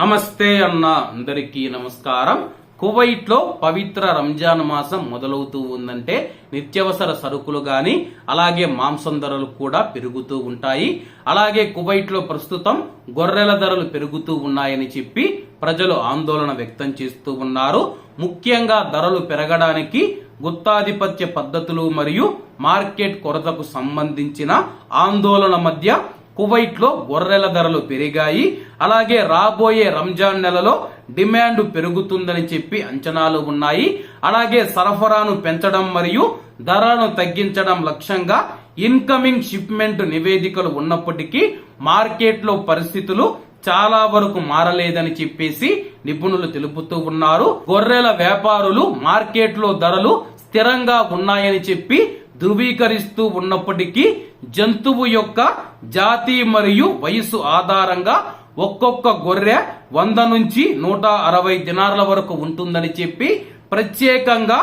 నమస్తే అన్న అందరికీ నమస్కారం. కువైట్లో పవిత్ర రంజాన్ మాసం మొదలవుతూ ఉందంటే నిత్యవసర సరుకులు గాని అలాగే మాంసం ధరలు కూడా పెరుగుతూ ఉంటాయి. అలాగే కువైట్లో ప్రస్తుతం గొర్రెల ధరలు పెరుగుతూ ఉన్నాయని చెప్పి ప్రజలు ఆందోళన వ్యక్తం చేస్తూ ఉన్నారు. ముఖ్యంగా ధరలు పెరగడానికి గుత్తాధిపత్య పద్ధతులు మరియు మార్కెట్ కొరతకు సంబంధించిన ఆందోళన మధ్య కువైట్లో గొర్రెల ధరలు పెరిగాయి. అలాగే రాబోయే రంజాన్ నెలలో డిమాండ్ పెరుగుతుందని చెప్పి అంచనాలు ఉన్నాయి. అలాగే సరఫరాను పెంచడం మరియు ధరలను తగ్గించడం లక్ష్యంగా ఇన్కమింగ్ షిప్మెంట్ నివేదికలు ఉన్నప్పటికీ మార్కెట్లో పరిస్థితులు చాలా వరకు మారలేదని చెప్పేసి నిపుణులు తెలుపుతూ ఉన్నారు. గొర్రెల వ్యాపారులు మార్కెట్లో ధరలు స్థిరంగా ఉన్నాయని చెప్పి ధృవీకరిస్తూ ఉన్నప్పటికీ జంతువు యొక్క జాతి మరియు వయసు ఆధారంగా ఒక్కొక్క గొర్రె వంద నుంచి నూట అరవై దినార్ల వరకు ఉంటుందని చెప్పి ప్రత్యేకంగా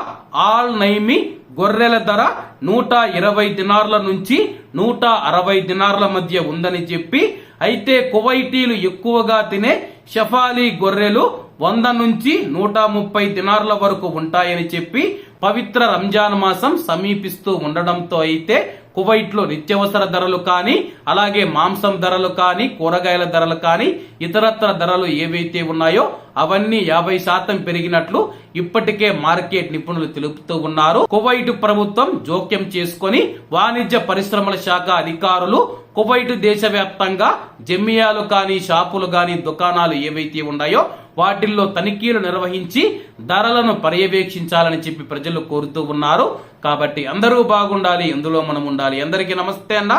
ఆల్ నైమి గొర్రెల ధర నూట ఇరవై దినార్ల నుంచి నూట అరవై దినార్ల మధ్య ఉందని చెప్పి అయితే కువైటీలు ఎక్కువగా తినే షఫాలీ గొర్రెలు వంద నుంచి నూట ముప్పై దినార్ల వరకు ఉంటాయని చెప్పి పవిత్ర రంజాన్ మాసం సమీపిస్తూ ఉండడంతో అయితే కువైట్లో నిత్యవసర ధరలు కానీ అలాగే మాంసం ధరలు కానీ కూరగాయల ధరలు కానీ ఇతరత్ర ధరలు ఏవైతే ఉన్నాయో అవన్నీ యాభై శాతం పెరిగినట్లు ఇప్పటికే మార్కెట్ నిపుణులు తెలుపుతూ ఉన్నారు. కువైట్ ప్రభుత్వం జోక్యం చేసుకొని వాణిజ్య పరిశ్రమల శాఖ అధికారులు కువైట్ దేశవ్యాప్తంగా జమ్మియాలు కానీ షాపులు కానీ దుకాణాలు ఏవైతే ఉన్నాయో వాటిల్లో తనిఖీలు నిర్వహించి ధరలను పర్యవేక్షించాలని చెప్పి ప్రజలు కోరుతూ ఉన్నారు. కాబట్టి అందరూ బాగుండాలి ఎందులో మనం ఉండాలి అందరికీ నమస్తే అన్న.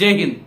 జై హింద్.